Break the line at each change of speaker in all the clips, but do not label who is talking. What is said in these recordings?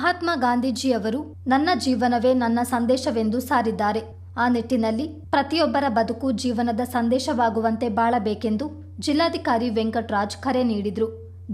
ಮಹಾತ್ಮ ಗಾಂಧೀಜಿಯವರು, ನನ್ನ ಜೀವನವೇ ನನ್ನ ಸಂದೇಶವೆಂದು ಸಾರಿದ್ದಾರೆ. ಆ ನಿಟ್ಟಿನಲ್ಲಿ ಪ್ರತಿಯೊಬ್ಬರ ಬದುಕು ಜೀವನದ ಸಂದೇಶವಾಗುವಂತೆ ಬಾಳಬೇಕೆಂದು ಜಿಲ್ಲಾಧಿಕಾರಿ ವೆಂಕಟರಾಜ್ ಕರೆ ನೀಡಿದರು.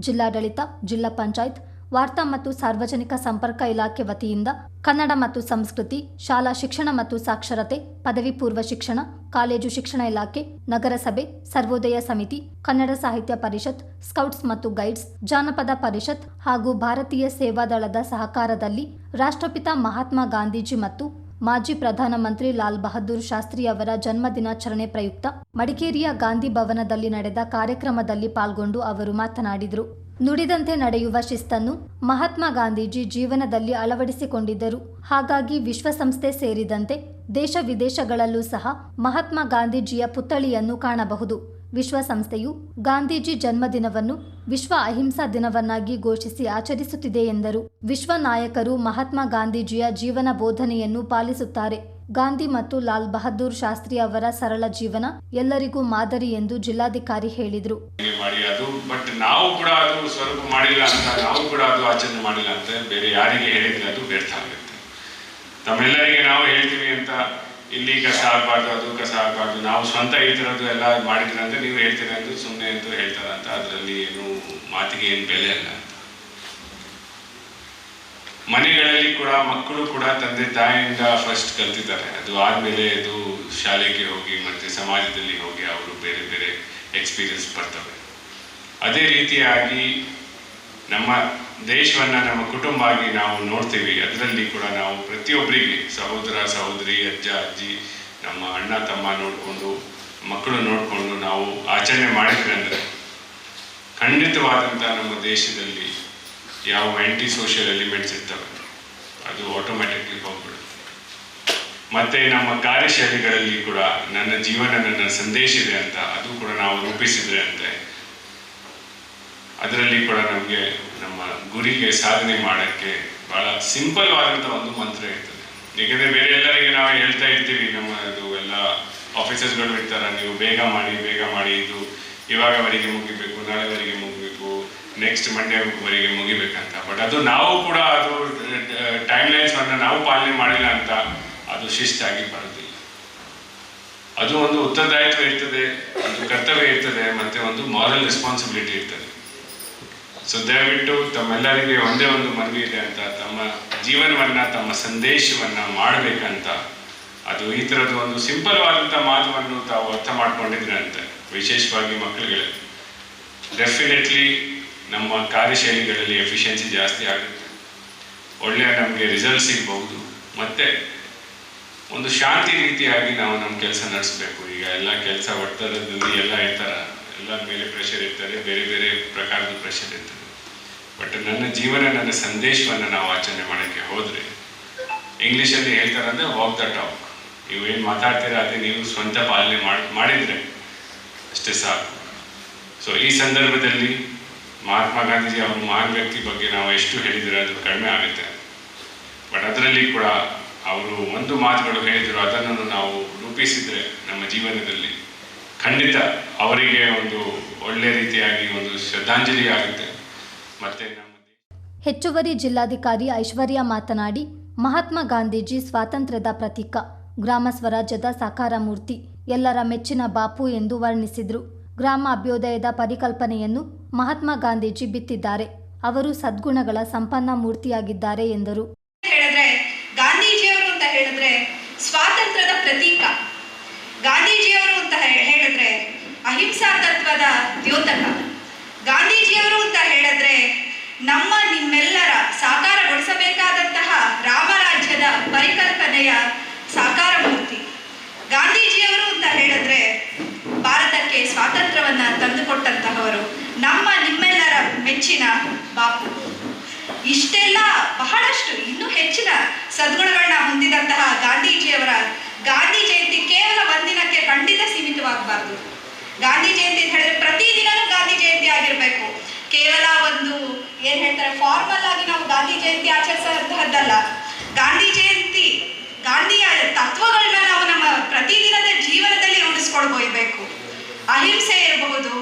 ಜಿಲ್ಲಾಡಳಿತ, ಜಿಲ್ಲಾ ಪಂಚಾಯತ್ ವಾರ್ತಾ ಮತ್ತು ಸಾರ್ವಜನಿಕ ಸಂಪರ್ಕ ಇಲಾಖೆ ವತಿಯಿಂದ ಕನ್ನಡ ಮತ್ತು ಸಂಸ್ಕೃತಿ, ಶಾಲಾ ಶಿಕ್ಷಣ ಮತ್ತು ಸಾಕ್ಷರತೆ, ಪದವಿ ಪೂರ್ವ ಶಿಕ್ಷಣ, ಕಾಲೇಜು ಶಿಕ್ಷಣ ಇಲಾಖೆ, ನಗರಸಭೆ, ಸರ್ವೋದಯ ಸಮಿತಿ, ಕನ್ನಡ ಸಾಹಿತ್ಯ ಪರಿಷತ್, ಸ್ಕೌಟ್ಸ್ ಮತ್ತು ಗೈಡ್ಸ್, ಜಾನಪದ ಪರಿಷತ್ ಹಾಗೂ ಭಾರತೀಯ ಸೇವಾದಳದ ಸಹಕಾರದಲ್ಲಿ ರಾಷ್ಟ್ರಪಿತ ಮಹಾತ್ಮ ಗಾಂಧೀಜಿ ಮತ್ತು ಮಾಜಿ ಪ್ರಧಾನಮಂತ್ರಿ ಲಾಲ್ ಬಹದ್ದೂರ್ ಶಾಸ್ತ್ರಿ ಅವರ ಜನ್ಮ ದಿನಾಚರಣೆ ಪ್ರಯುಕ್ತ ಮಡಿಕೇರಿಯ ಗಾಂಧಿ ಭವನದಲ್ಲಿ ನಡೆದ ಕಾರ್ಯಕ್ರಮದಲ್ಲಿ ಪಾಲ್ಗೊಂಡು ಅವರು ಮಾತನಾಡಿದರು. ನುಡಿದಂತೆ ನಡೆಯುವ ಶಿಸ್ತನ್ನು ಮಹಾತ್ಮ ಗಾಂಧೀಜಿ ಜೀವನದಲ್ಲಿ ಅಳವಡಿಸಿಕೊಂಡಿದ್ದರು. ಹಾಗಾಗಿ ವಿಶ್ವಸಂಸ್ಥೆ ಸೇರಿದಂತೆ ದೇಶ ವಿದೇಶಗಳಲ್ಲೂ ಸಹ ಮಹಾತ್ಮ ಗಾಂಧೀಜಿಯ ಪುತ್ಥಳಿಯನ್ನು ಕಾಣಬಹುದು. ವಿಶ್ವಸಂಸ್ಥೆಯು ಗಾಂಧೀಜಿ ಜನ್ಮದಿನವನ್ನು ವಿಶ್ವ ಅಹಿಂಸಾ ದಿನವನ್ನಾಗಿ ಘೋಷಿಸಿ ಆಚರಿಸುತ್ತಿದೆ ಎಂದರು. ವಿಶ್ವ ನಾಯಕರು ಮಹಾತ್ಮ ಗಾಂಧೀಜಿಯ ಜೀವನ ಬೋಧನೆಯನ್ನು ಪಾಲಿಸುತ್ತಾರೆ. ಗಾಂಧಿ ಮತ್ತು ಲಾಲ್ ಬಹದ್ದೂರ್ ಶಾಸ್ತ್ರಿ ಅವರ ಸರಳ ಜೀವನ ಎಲ್ಲರಿಗೂ ಮಾದರಿ ಎಂದು ಜಿಲ್ಲಾಧಿಕಾರಿ ಹೇಳಿದರು.
ತಮ್ಮೆಲ್ಲರಿಗೆ ನಾವು ಹೇಳ್ತೀವಿ ಅಂತ, ಇಲ್ಲಿ ಕಸ ಆಗಬಾರ್ದು, ಅದು ಕಸ ಆಗಬಾರ್ದು, ನಾವು ಸ್ವಂತ ಈ ಥರದ್ದು ಎಲ್ಲ ಮಾಡಿದ್ರೆ ಅಂತ ನೀವು ಹೇಳ್ತೀರ ಅಂತ ಸುಮ್ಮನೆ ಅಂತ ಹೇಳ್ತಾರಂತ, ಅದರಲ್ಲಿ ಏನು ಮಾತಿಗೆ ಏನು ಬೆಲೆ ಅಲ್ಲ. ಮನೆಗಳಲ್ಲಿ ಕೂಡ ಮಕ್ಕಳು ಕೂಡ ತಂದೆ ತಾಯಿಯಿಂದ ಫಸ್ಟ್ ಕಲ್ತಿದ್ದಾರೆ. ಅದು ಆದಮೇಲೆ ಅದು ಶಾಲೆಗೆ ಹೋಗಿ ಮತ್ತೆ ಸಮಾಜದಲ್ಲಿ ಹೋಗಿ ಅವರು ಬೇರೆ ಬೇರೆ ಎಕ್ಸ್ಪೀರಿಯನ್ಸ್ ಬರ್ತವೆ ಅದೇ ರೀತಿಯಾಗಿ ನಮ್ಮ ದೇಶವನ್ನ, ನಮ್ಮ ಕುಟುಂಬ ಆಗಿ ನಾವು ನೋಡ್ತೀವಿ. ಅದರಲ್ಲಿ ಕೂಡ ನಾವು ಪ್ರತಿಯೊಬ್ಬರಿಗೆ ಸಹೋದರ, ಸಹೋದರಿ, ಅಜ್ಜ, ಅಜ್ಜಿ, ನಮ್ಮ ಅಣ್ಣ, ತಮ್ಮ ನೋಡಿಕೊಂಡು, ಮಕ್ಕಳು ನೋಡಿಕೊಂಡು ನಾವು ಆಚರಣೆ ಮಾಡಿದ್ರೆ ಅಂದರೆ ಖಂಡಿತವಾದಂಥ ನಮ್ಮ ದೇಶದಲ್ಲಿ ಯಾವ ಆ್ಯಂಟಿ ಸೋಷಿಯಲ್ ಎಲಿಮೆಂಟ್ಸ್ ಇರ್ತವೆ, ಅದು ಆಟೋಮ್ಯಾಟಿಕ್ಲಿ ಹೋಗ್ಬಿಡುತ್ತೆ. ಮತ್ತೆ ನಮ್ಮ ಕಾರ್ಯಶೈಲಿಗಳಲ್ಲಿ ಕೂಡ ನನ್ನ ಜೀವನ, ನನ್ನ ಸಂದೇಶ ಇದೆ ಅಂತ, ಅದು ಕೂಡ ನಾವು ರೂಪಿಸಿದ್ರೆ ಅಂತೆ, ಅದರಲ್ಲಿ ಕೂಡ ನಮಗೆ ನಮ್ಮ ಗುರಿಗೆ ಸಾಧನೆ ಮಾಡೋಕ್ಕೆ ಬಹಳ ಸಿಂಪಲ್ ಆದಂಥ ಒಂದು ಮಂತ್ರ ಇರ್ತದೆ. ಯಾಕಂದರೆ ಬೇರೆ ಎಲ್ಲರಿಗೆ ನಾವು ಹೇಳ್ತಾ ಇರ್ತೀವಿ, ನಮ್ಮ ಇದು ಎಲ್ಲ ಆಫೀಸರ್ಸ್ಗಳು ಇರ್ತಾರೆ, ನೀವು ಬೇಗ ಮಾಡಿ ಬೇಗ ಮಾಡಿ, ಇದು ಇವಾಗವರೆಗೆ ಮುಗಿಬೇಕು, ನಾಳೆವರೆಗೆ ಮುಗಿಬೇಕು ನೆಕ್ಸ್ಟ್ ಮಂಡೇವರೆಗೆ ಮುಗಿಬೇಕಂತ. ಬಟ್ ಅದು ನಾವು ಕೂಡ ಅದು ಟೈಮ್ ಲೈನ್ಸ್ ಅನ್ನ ನಾವು ಪಾಲನೆ ಮಾಡಿಲ್ಲ ಅಂತ ಅದು ಶಿಸ್ತಾಗಿ ಬರೋದಿಲ್ಲ ಅದು ಒಂದು ಉತ್ತರದಾಯಿತ್ವ ಇರ್ತದೆ, ಒಂದು ಕರ್ತವ್ಯ ಇರ್ತದೆ, ಮತ್ತೆ ಒಂದು ಮಾರಲ್ ರೆಸ್ಪಾನ್ಸಿಬಿಲಿಟಿ ಇರ್ತದೆ. ಸೊ ದಯವಿಟ್ಟು ತಮ್ಮೆಲ್ಲರಿಗೆ ಒಂದೇ ಒಂದು ಮನವಿ ಇದೆ ಅಂತ, ತಮ್ಮ ಜೀವನವನ್ನ, ತಮ್ಮ ಸಂದೇಶವನ್ನ ಮಾಡಬೇಕಂತ. ಅದು ಈ ಥರದ ಒಂದು ಸಿಂಪಲ್ ಆದಂತ ಮಾತುವನ್ನು ತಾವು ಅರ್ಥ ಮಾಡ್ಕೊಂಡಿದ್ರೆ ಅಂತ ವಿಶೇಷವಾಗಿ ಮಕ್ಕಳಿಗೆ ಡೆಫಿನೆಟ್ಲಿ ನಮ್ಮ ಕಾರ್ಯಶೈಲಿಗಳಲ್ಲಿ ಎಫಿಷಿಯನ್ಸಿ ಜಾಸ್ತಿ ಆಗುತ್ತೆ. ಒಳ್ಳೆಯ ನಮಗೆ ರಿಸಲ್ಟ್ ಸಿಗಬಹುದು. ಮತ್ತೆ ಒಂದು ಶಾಂತಿ ರೀತಿಯಾಗಿ ನಾವು ನಮ್ಮ ಕೆಲಸ ನಡೆಸಬೇಕು. ಈಗ ಎಲ್ಲ ಕೆಲಸ ಒತ್ತಡದಲ್ಲಿ ಎಲ್ಲ ಇರ್ತಾರ. ಎಲ್ಲ ಮೇಲೆ ಪ್ರೆಷರ್ ಇರ್ತಾರೆ ಬೇರೆ ಬೇರೆ ಪ್ರಕಾರದ ಪ್ರೆಷರ್ ಇರ್ತದೆ. ಬಟ್ ನನ್ನ ಜೀವನ, ನನ್ನ ಸಂದೇಶವನ್ನು ನಾವು ಆಚರಣೆ ಮಾಡೋಕ್ಕೆ ಹೋದರೆ ಇಂಗ್ಲೀಷಲ್ಲಿ ಹೇಳ್ತಾರಂದ್ರೆ ವಾಕ್ ದ ಟಾಕ್ ನೀವು ಏನು ಮಾತಾಡ್ತೀರಾ ಅದೇ ನೀವು ಸ್ವಂತ ಪಾಲನೆ ಮಾಡಿ, ಮಾಡಿದರೆ ಅಷ್ಟೇ ಸಾಕು. ಸೊ ಈ ಸಂದರ್ಭದಲ್ಲಿ ಮಹಾತ್ಮ ಗಾಂಧೀಜಿ ಅವರು ಮಹಾನ್ ವ್ಯಕ್ತಿ ಬಗ್ಗೆ ನಾವು ಎಷ್ಟು ಹೇಳಿದರೆ ಅದು ಕಡಿಮೆ ಆಗುತ್ತೆ. ಬಟ್ ಅದರಲ್ಲಿ ಕೂಡ ಅವರು ಒಂದು ಮಾತುಗಳು ಹೇಳಿದರು ಅದನ್ನು ನಾವು ರೂಪಿಸಿದರೆ ನಮ್ಮ ಜೀವನದಲ್ಲಿ ಖಂಡಿತ ಅವರಿಗೆ ಒಂದು ಒಳ್ಳೆ ರೀತಿಯಾಗಿ ಒಂದು ಶ್ರದ್ಧಾಂಜಲಿ ಆಗುತ್ತೆ. ಮತ್ತೆ ನಮ್ಮ
ಹೆಚ್ಚುವರಿ ಜಿಲ್ಲಾಧಿಕಾರಿ ಐಶ್ವರ್ಯ ಮಾತನಾಡಿ, ಮಹಾತ್ಮ ಗಾಂಧೀಜಿ ಸ್ವಾತಂತ್ರ್ಯದ ಪ್ರತೀಕ, ಗ್ರಾಮ ಸ್ವರಾಜ್ಯದ ಸಾಕಾರ ಮೂರ್ತಿ ಎಲ್ಲರ ಮೆಚ್ಚಿನ ಬಾಪು ಎಂದು ವರ್ಣಿಸಿದರು. ಗ್ರಾಮ ಅಭ್ಯುದಯದ ಪರಿಕಲ್ಪನೆಯನ್ನು ಮಹಾತ್ಮ ಗಾಂಧೀಜಿ ಬಿತ್ತಿದ್ದಾರೆ. ಅವರು ಸದ್ಗುಣಗಳ ಸಂಪನ್ನ ಮೂರ್ತಿಯಾಗಿದ್ದಾರೆ ಎಂದರು.
ಹೇಳಿದ್ರೆ ಗಾಂಧೀಜಿಯವರು ಅಂತ ಹೇಳಿದ್ರೆ ಸ್ವಾತಂತ್ರ್ಯದ ಪ್ರತೀಕ. ಗಾಂಧೀಜಿಯವರು ಅಂತ ಹೇಳಿದ್ರೆ ಅಹಿಂಸಾ ತತ್ವದ ದ್ಯೋತಕ. ಗಾಂಧೀಜಿಯವರು ಅಂತ ಹೇಳಿದ್ರೆ ನಮ್ಮ ನಿಮ್ಮೆಲ್ಲರ ಸಾಕಾರಗೊಳಿಸಬೇಕಾದಂತಹ ರಾಮರಾಜ್ಯದ ಪರಿಕಲ್ಪನೆಯ ಸಾಕಾರ ಮೂರ್ತಿ ಗಾಂಧೀಜಿಯವರು ಅಂತ ಹೇಳಿದ್ರೆ ಭಾರತಕ್ಕೆ ಸ್ವಾತಂತ್ರ್ಯವನ್ನ ತಂದುಕೊಟ್ಟಂತಹವರು ಮೆಚ್ಚಿನ ಬಾಪು ಇಷ್ಟೆಲ್ಲ ಬಹಳಷ್ಟು, ಇನ್ನೂ ಹೆಚ್ಚಿನ ಸದ್ಗುಣಗಳನ್ನ ಹೊಂದಿದಂತಹ ಗಾಂಧೀಜಿಯವರ, ಗಾಂಧಿ ಜಯಂತಿ ಕೇವಲ ಒಂದಿನಕ್ಕೆ ಖಂಡಿತ ಸೀಮಿತವಾಗಬಾರ್ದು. ಗಾಂಧಿ ಜಯಂತಿ ಅಂತ ಹೇಳಿದ್ರೆ ಪ್ರತಿದಿನನೂ ಗಾಂಧಿ ಜಯಂತಿ ಆಗಿರಬೇಕು. ಕೇವಲ ಒಂದು, ಏನ್ ಹೇಳ್ತಾರೆ ಫಾರ್ಮಲ್ ಆಗಿ ನಾವು ಗಾಂಧಿ ಜಯಂತಿ ಆಚರಿಸುವಂತಹದ್ದಲ್ಲ ಗಾಂಧಿ ಜಯಂತಿ, ಗಾಂಧಿಯ ತತ್ವಗಳನ್ನ ನಾವು ನಮ್ಮ ಪ್ರತಿದಿನದ ಜೀವನದಲ್ಲಿ ರೂಢಿಸ್ಕೊಳ್ಬೇಕು ಅಹಿಂಸೆ ಇರಬಹುದು,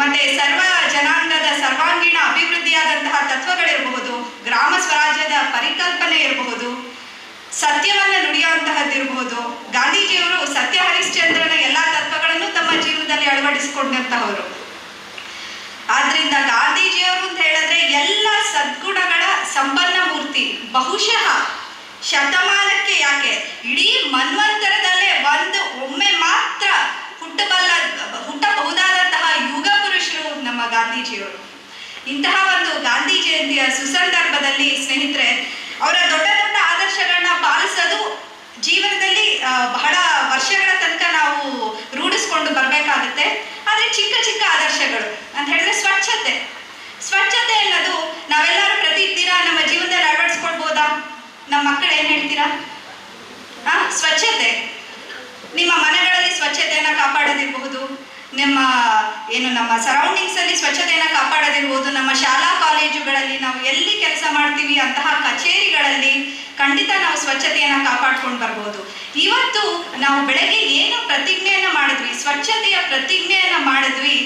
ಮತ್ತೆ ಸರ್ವ ಜನಾಂಗದ ಸರ್ವಾಂಗೀಣ ಅಭಿವೃದ್ಧಿಯಾದಂತಹ ತತ್ವಗಳಿರಬಹುದು, ಗ್ರಾಮ ಸ್ವರಾಜ್ಯದ ಪರಿಕಲ್ಪನೆ ಇರಬಹುದು, ಸತ್ಯವನ್ನು ನುಡಿಯುವಂತಹದ್ದಿರಬಹುದು. ಗಾಂಧೀಜಿಯವರು ಸತ್ಯ ಹರಿಶ್ಚಂದ್ರನ ಎಲ್ಲಾ ತತ್ವಗಳನ್ನು ತಮ್ಮ ಜೀವನದಲ್ಲಿ ಅಳವಡಿಸಿಕೊಂಡಂತಹವರು. ಆದ್ರಿಂದ ಗಾಂಧೀಜಿಯವರು ಅಂತ ಹೇಳಿದ್ರೆ ಎಲ್ಲ ಸದ್ಗುಣಗಳ ಸಂಪನ್ನ ಮೂರ್ತಿ. ಬಹುಶಃ ಶತಮಾನಕ್ಕೆ ಯಾಕೆ? ಇಡೀ ಮನ್ವಂತರದಲ್ಲೇ ಒಂದು ಒಮ್ಮೆ ಮಾತ್ರ ಹುಟ್ಟಬಲ್ಲ, ಹುಟ್ಟಬಹುದಾದ ಗಾಂಧೀಜಿಯವರು. ಇಂತಹ ಒಂದು ಗಾಂಧಿ ಜಯಂತಿಯ ಸುಸಂದರ್ಭದಲ್ಲಿ, ಸ್ನೇಹಿತರೆ, ಅವರ ದೊಡ್ಡ ದೊಡ್ಡ ಆದರ್ಶಗಳನ್ನ ಪಾಲಿಸೋದು ಜೀವನದಲ್ಲಿ ಬಹಳ ವರ್ಷಗಳ ತನಕ ನಾವು ರೂಢಿಸ್ಕೊಂಡು ಬರಬೇಕಾಗುತ್ತೆ. ಆದರೆ ಚಿಕ್ಕ ಚಿಕ್ಕ ಆದರ್ಶಗಳು ಅಂತ ಹೇಳಿದ್ರೆ ಸ್ವಚ್ಛತೆ. ಸ್ವಚ್ಛತೆ ಅನ್ನೋದು ನಾವೆಲ್ಲರೂ ಪ್ರತಿ ದಿನ ನಮ್ಮ ಜೀವನದಲ್ಲಿ ಅಳವಡಿಸ್ಕೊಳ್ಬೋದಾ? ನಮ್ಮ ಮಕ್ಕಳು ಏನು ಹೇಳ್ತೀರಾ? ಆ, ಸ್ವಚ್ಛತೆ. ನಿಮ್ಮ ಮನೆಗಳಲ್ಲಿ ಸ್ವಚ್ಛತೆಯನ್ನ ಕಾಪಾಡೋದಿರಬಹುದು. ನಿಮ್ಮ ಏನು ನಮ್ಮ ಸರೌಂಡಿಂಗ್ಸ್ ಅಲ್ಲಿ ಸ್ವಚ್ಛತೆಯನ್ನು ಕಾಪಾಡದಿರ್ಬೋದು ನಮ್ಮ ಶಾಲಾ ಕಾಲೇಜುಗಳಲ್ಲಿ ನಾವು ಎಲ್ಲಿ ಕೆಲಸ ಮಾಡ್ತೀವಿ ಅಂತಹ ಕಚೇರಿಗಳಲ್ಲಿ ಖಂಡಿತ ನಾವು ಸ್ವಚ್ಛತೆಯನ್ನು ಕಾಪಾಡ್ಕೊಂಡು ಬರ್ಬೋದು. ಇವತ್ತು ನಾವು ಬೆಳಗ್ಗೆ ಏನು ಪ್ರತಿಜ್ಞೆಯನ್ನು ಮಾಡಿದ್ವಿ, ಸ್ವಚ್ಛತೆಯ ಪ್ರತಿಜ್ಞೆಯನ್ನು ಮಾಡಿದ್ವಿ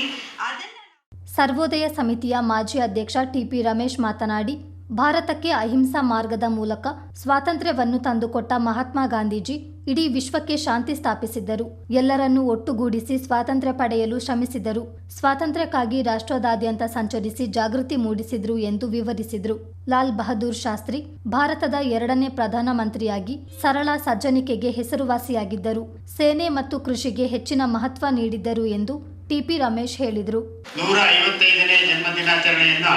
ಸರ್ವೋದಯ ಸಮಿತಿಯ ಮಾಜಿ ಅಧ್ಯಕ್ಷ ಟಿಪಿ ರಮೇಶ್ ಮಾತನಾಡಿ, ಭಾರತಕ್ಕೆ ಅಹಿಂಸಾ ಮಾರ್ಗದ ಮೂಲಕ ಸ್ವಾತಂತ್ರ್ಯವನ್ನು ತಂದುಕೊಟ್ಟ ಮಹಾತ್ಮ ಗಾಂಧೀಜಿ ಇಡೀ ವಿಶ್ವಕ್ಕೆ ಶಾಂತಿ ಸ್ಥಾಪಿಸಿದ್ದರು. ಎಲ್ಲರನ್ನೂ ಒಟ್ಟುಗೂಡಿಸಿ ಸ್ವಾತಂತ್ರ್ಯ ಪಡೆಯಲು ಶ್ರಮಿಸಿದರು ಸ್ವಾತಂತ್ರ್ಯಕ್ಕಾಗಿ ರಾಷ್ಟ್ರದಾದ್ಯಂತ ಸಂಚರಿಸಿ ಜಾಗೃತಿ ಮೂಡಿಸಿದ್ರು ಎಂದು ವಿವರಿಸಿದರು. ಲಾಲ್ ಬಹದ್ದೂರ್ ಶಾಸ್ತ್ರಿ ಭಾರತದ ಎರಡನೇ ಪ್ರಧಾನಮಂತ್ರಿಯಾಗಿ ಸರಳ ಸಜ್ಜನಿಕೆಗೆ ಹೆಸರುವಾಸಿಯಾಗಿದ್ದರು. ಸೇನೆ ಮತ್ತು ಕೃಷಿಗೆ ಹೆಚ್ಚಿನ ಮಹತ್ವ ನೀಡಿದ್ದರು ಎಂದು ಟಿಪಿ ರಮೇಶ್ ಹೇಳಿದರು.
ನೂರ ಐವತ್ತೈದನೇ ಜನ್ಮದಿನಾಚರಣೆಯನ್ನು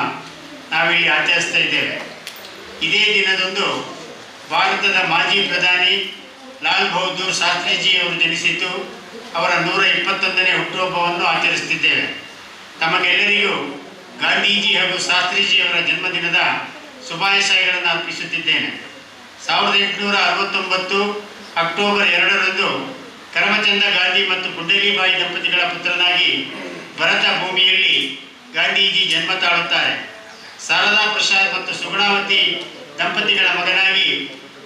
ನಾವಿಲ್ಲಿ ಆಚರಿಸ್ತಾ ಇದ್ದೇವೆ. ಇದೇ ದಿನದಂದು ಭಾರತದ ಮಾಜಿ ಪ್ರಧಾನಿ ಲಾಲ್ ಬಹದ್ದೂರ್ ಶಾಸ್ತ್ರಿಜಿಯವರು ಜನಿಸಿದ್ದು ಅವರ ನೂರ ಇಪ್ಪತ್ತೊಂದನೇ ಹುಟ್ಟುಹಬ್ಬವನ್ನು ಆಚರಿಸುತ್ತಿದ್ದೇವೆ. ತಮಗೆಲ್ಲರಿಗೂ ಗಾಂಧೀಜಿ ಹಾಗೂ ಶಾಸ್ತ್ರಿಜಿಯವರ ಜನ್ಮದಿನದ ಶುಭಾಶಯಗಳನ್ನು ಅರ್ಪಿಸುತ್ತಿದ್ದೇನೆ. ಸಾವಿರದ ಎಂಟುನೂರ ಅರವತ್ತೊಂಬತ್ತು ಅಕ್ಟೋಬರ್ ಎರಡರಂದು ಕರಮಚಂದ ಗಾಂಧಿ ಮತ್ತು ಪುಂಡಲಿಬಾಯಿ ದಂಪತಿಗಳ ಪುತ್ರನಾಗಿ ಭರತ ಭೂಮಿಯಲ್ಲಿ ಗಾಂಧೀಜಿ ಜನ್ಮ ತಾಳುತ್ತಾರೆ. ಶಾರದಾ ಪ್ರಸಾದ್ ಮತ್ತು ಸುಗುಣಾವತಿ ದಂಪತಿಗಳ ಮಗನಾಗಿ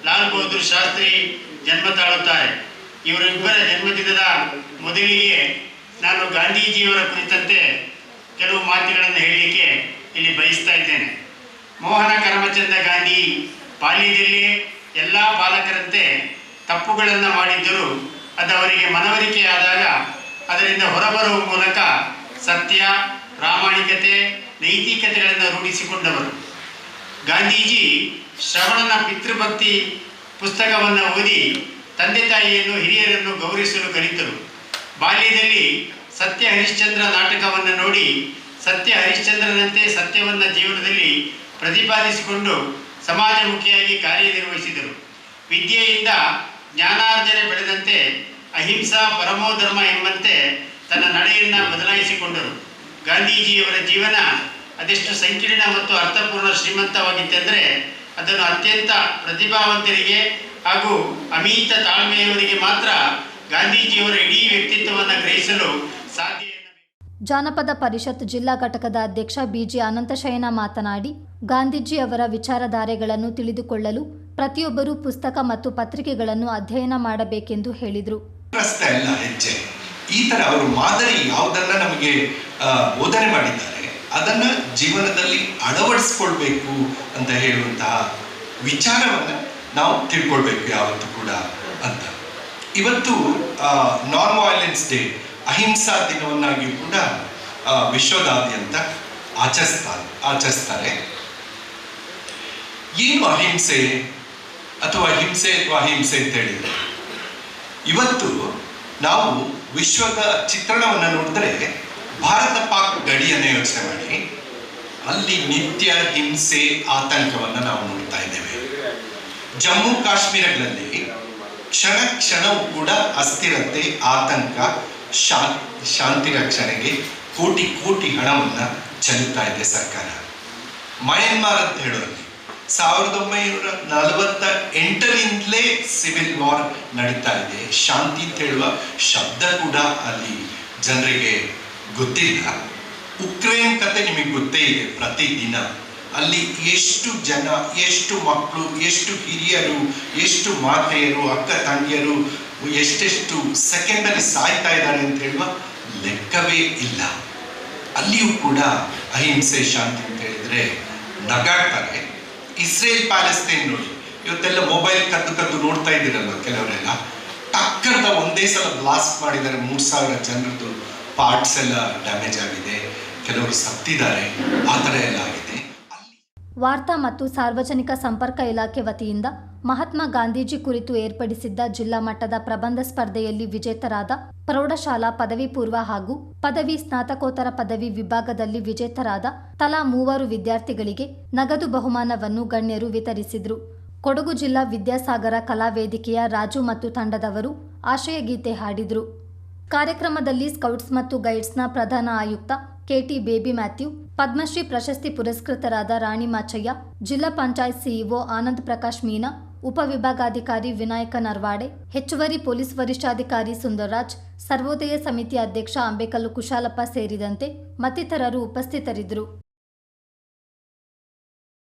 ಲಾಲ್ ಬಹದ್ದೂರ್ ಶಾಸ್ತ್ರಿ ಜನ್ಮ ತಾಳುತ್ತಾರೆ. ಇವರಿಬ್ಬರ ಜನ್ಮದಿನದ ಮೊದಲಿಗೆ ನಾನು ಗಾಂಧೀಜಿಯವರ ಕುರಿತಂತೆ ಕೆಲವು ಮಾತುಗಳನ್ನು ಹೇಳಲಿಕ್ಕೆ ಇಲ್ಲಿ ಬಯಸ್ತಾ ಇದ್ದೇನೆ. ಮೋಹನ ಕರಮಚಂದ ಗಾಂಧಿ ಬಾಲ್ಯದಲ್ಲಿ ಎಲ್ಲ ಬಾಲಕರಂತೆ ತಪ್ಪುಗಳನ್ನು ಮಾಡಿದ್ದರೂ. ಅದು ಅವರಿಗೆ ಮನವರಿಕೆಯಾದಾಗ ಅದರಿಂದ ಹೊರಬರುವ ಮೂಲಕ ಸತ್ಯ, ಪ್ರಾಮಾಣಿಕತೆ, ನೈತಿಕತೆಗಳನ್ನು ರೂಢಿಸಿಕೊಂಡವರು. ಗಾಂಧೀಜಿ ಶ್ರವಣನ ಪಿತೃಭಕ್ತಿ ಪುಸ್ತಕವನ್ನು ಓದಿ ತಂದೆ ತಾಯಿಯನ್ನು ಹಿರಿಯರನ್ನು ಗೌರವಿಸಲು ಕಲಿತರು. ಬಾಲ್ಯದಲ್ಲಿ ಸತ್ಯ ಹರಿಶ್ಚಂದ್ರ ನಾಟಕವನ್ನು ನೋಡಿ ಸತ್ಯ ಹರಿಶ್ಚಂದ್ರನಂತೆ ಸತ್ಯವನ್ನು ಜೀವನದಲ್ಲಿ ಪ್ರತಿಪಾದಿಸಿಕೊಂಡು ಸಮಾಜಮುಖಿಯಾಗಿ ಕಾರ್ಯನಿರ್ವಹಿಸಿದರು. ವಿದ್ಯೆಯಿಂದ ಜ್ಞಾನಾರ್ಜನೆ ಬೆಳೆದಂತೆ ಅಹಿಂಸಾ ಪರಮೋಧರ್ಮ ಎಂಬಂತೆ ತನ್ನ ನಡೆಯನ್ನು ಬದಲಾಯಿಸಿಕೊಂಡರು. ಗಾಂಧೀಜಿಯವರ ಜೀವನ ಅದೆಷ್ಟು ಸಂಕೀರ್ಣ ಮತ್ತು ಅರ್ಥಪೂರ್ಣ ಶ್ರೀಮಂತವಾಗಿತ್ತೆಂದರೆ ಅದನ್ನು ಅತ್ಯಂತ ಪ್ರತಿಭಾವಂತರಿಗೆ ಹಾಗೂ ಅಮಿತ ತಾಳ್ಮೆಯವರಿಗೆ ಮಾತ್ರ ಗಾಂಧೀಜಿಯವರ ಇಡೀ ವ್ಯಕ್ತಿತ್ವವನ್ನು ಗ್ರಹಿಸಲು ಸಾಧ್ಯ.
ಜಾನಪದ ಪರಿಷತ್ ಜಿಲ್ಲಾ ಘಟಕದ ಅಧ್ಯಕ್ಷ ಬಿಜಿ ಅನಂತಶಯನ ಮಾತನಾಡಿ ಗಾಂಧೀಜಿ ಅವರ ವಿಚಾರಧಾರೆಗಳನ್ನು ತಿಳಿದುಕೊಳ್ಳಲು ಪ್ರತಿಯೊಬ್ಬರೂ ಪುಸ್ತಕ ಮತ್ತು ಪತ್ರಿಕೆಗಳನ್ನು ಅಧ್ಯಯನ ಮಾಡಬೇಕೆಂದು ಹೇಳಿದರು.
ಈ ತರ ಅವರು ಮಾದರಿ ಯಾವುದನ್ನ ನಮಗೆ ಬೋಧನೆ ಮಾಡಿದ್ದಾರೆ. ಅದನ್ನ ಜೀವನದಲ್ಲಿ ಅಳವಡಿಸ್ಕೊಳ್ಬೇಕು ಅಂತ ಹೇಳುವಂತಹ ವಿಚಾರವನ್ನ ನಾವು ತಿಳ್ಕೊಳ್ಬೇಕು ಯಾವತ್ತೂ ಕೂಡ ಅಂತ. ಇವತ್ತು ನಾನ್ ವೈಲೆನ್ಸ್ ಡೇ ಅಹಿಂಸಾ ದಿನವನ್ನಾಗಿ ಕೂಡ ವಿಶ್ವದಾದ್ಯಂತ ಆಚರಿಸ್ತಾರೆ ಆಚರಿಸ್ತಾರೆ. ಏನು ಅಹಿಂಸೆ? ಅಥವಾ ಹಿಂಸೆ ಅಥವಾ ಅಹಿಂಸೆ ಅಂತ ಹೇಳಿದ್ರೆ, ಇವತ್ತು ನಾವು ವಿಶ್ವದ ಚಿತ್ರಣವನ್ನು ನೋಡಿದ್ರೆ ಭಾರತ ಪಾಕ್ ಗಡಿಯನ್ನು ಯೋಚನೆ ಮಾಡಿ. ಅಲ್ಲಿ ನಿತ್ಯ ಹಿಂಸೆ, ಆತಂಕವನ್ನು ನಾವು ನೋಡ್ತಾ ಇದ್ದೇವೆ. ಜಮ್ಮು ಕಾಶ್ಮೀರಗಳಲ್ಲಿ ಕ್ಷಣ ಕ್ಷಣವೂ ಕೂಡ ಅಸ್ಥಿರತೆ, ಆತಂಕ ಶಾಂತಿ ರಕ್ಷಣೆಗೆ ಕೋಟಿ ಕೋಟಿ ಹಣವನ್ನು ಚೆಲ್ಲುತ್ತಾ ಇದೆ ಸರ್ಕಾರ. ಮಯನ್ಮಾರ್ ಅಂತ ಹೇಳೋದು ಸಾವಿರದ ಒಂಬೈನೂರ ನಲವತ್ತ ಎಂಟರಿಂದಲೇ ಸಿವಿಲ್ ವಾರ್ ನಡೀತಾ ಇದೆ. ಶಾಂತಿ ಅಂತ ಹೇಳುವ ಶಬ್ದ ಕೂಡ ಅಲ್ಲಿ ಜನರಿಗೆ ಗೊತ್ತಿಲ್ಲ. ಉಕ್ರೇನ್ ಕತೆ ನಿಮಗೆ ಗೊತ್ತೇ ಇದೆ ಪ್ರತಿದಿನ. ಅಲ್ಲಿ ಎಷ್ಟು ಜನ, ಎಷ್ಟು ಮಕ್ಕಳು ಎಷ್ಟು ಹಿರಿಯರು, ಎಷ್ಟು ಮಾತೆಯರು, ಅಕ್ಕ ತಂಗಿಯರು, ಎಷ್ಟೆಷ್ಟು ಸೆಕೆಂಡಲ್ಲಿ ಸಾಯ್ತಾ ಇದ್ದಾರೆ ಅಂತ ಹೇಳುವ ಲೆಕ್ಕವೇ ಇಲ್ಲ. ಅಲ್ಲಿಯೂ ಕೂಡ ಅಹಿಂಸೆ ಶಾಂತಿ ಅಂತ ಹೇಳಿದ್ರೆ ನಗಾಡ್ತಾರೆ. ಇಸ್ರೇಲ್, ಪ್ಯಾಲೆಸ್ತೇನ್ ನೋಡಿ. ಇವತ್ತೆಲ್ಲ ಮೊಬೈಲ್ ಕದ್ದು ಕದ್ದು ನೋಡ್ತಾ ಇದ್ದೀರಲ್ವ ಕೆಲವರೆಲ್ಲ? ಟಕ್ಕರ್ದ ಒಂದೇ ಸಲ ಬ್ಲಾಸ್ಟ್ ಮಾಡಿದ್ದಾರೆ ಮೂರು ಸಾವಿರ ಜನರದ್ದು. ಪಾರ್ಟ್ಸ್ ಎಲ್ಲ ಡ್ಯಾಮೇಜ್ ಆಗಿದೆ. ಕೆಲವರು ಸತ್ತಿದ್ದಾರೆ. ಆ ಥರ ಎಲ್ಲ ಆಗಿದೆ.
ವಾರ್ತಾ ಮತ್ತು ಸಾರ್ವಜನಿಕ ಸಂಪರ್ಕ ಇಲಾಖೆ ವತಿಯಿಂದ ಮಹಾತ್ಮ ಗಾಂಧೀಜಿ ಕುರಿತು ಏರ್ಪಡಿಸಿದ್ದ ಜಿಲ್ಲಾ ಮಟ್ಟದ ಪ್ರಬಂಧ ಸ್ಪರ್ಧೆಯಲ್ಲಿ ವಿಜೇತರಾದ ಪ್ರೌಢಶಾಲಾ ಪದವಿ ಪೂರ್ವ ಹಾಗೂ ಪದವಿ ಸ್ನಾತಕೋತ್ತರ ಪದವಿ ವಿಭಾಗದಲ್ಲಿ ವಿಜೇತರಾದ ತಲಾ ಮೂವರು ವಿದ್ಯಾರ್ಥಿಗಳಿಗೆ ನಗದು ಬಹುಮಾನವನ್ನು ಗಣ್ಯರು ವಿತರಿಸಿದರು. ಕೊಡಗು ಜಿಲ್ಲಾ ವಿದ್ಯಾಸಾಗರ ಕಲಾವೇದಿಕೆಯ ರಾಜು ಮತ್ತು ತಂಡದವರು ಆಶಯ ಗೀತೆ ಹಾಡಿದರು. ಕಾರ್ಯಕ್ರಮದಲ್ಲಿ ಸ್ಕೌಟ್ಸ್ ಮತ್ತು ಗೈಡ್ಸ್ನ ಪ್ರಧಾನ ಆಯುಕ್ತ ಕೆಟಿ ಬೇಬಿ ಮ್ಯಾಥ್ಯೂ, ಪದ್ಮಶ್ರೀ ಪ್ರಶಸ್ತಿ ಪುರಸ್ಕೃತರಾದ ರಾಣಿ ಮಾಚಯ್ಯ, ಜಿಲ್ಲಾ ಪಂಚಾಯತ್ ಸಿಇಒ ಆನಂದ್ ಪ್ರಕಾಶ್ ಮೀನಾ, ಉಪವಿಭಾಗಾಧಿಕಾರಿ ವಿನಾಯಕ ನರ್ವಾಡೆ, ಹೆಚ್ಚುವರಿ ಪೊಲೀಸ್ ವರಿಷ್ಠಾಧಿಕಾರಿ ಸುಂದರರಾಜ್, ಸರ್ವೋದಯ ಸಮಿತಿ ಅಧ್ಯಕ್ಷ ಅಂಬೇಕಲ್ಲು ಕುಶಾಲಪ್ಪ ಸೇರಿದಂತೆ ಮತ್ತಿತರರು ಉಪಸ್ಥಿತರಿದ್ದರು.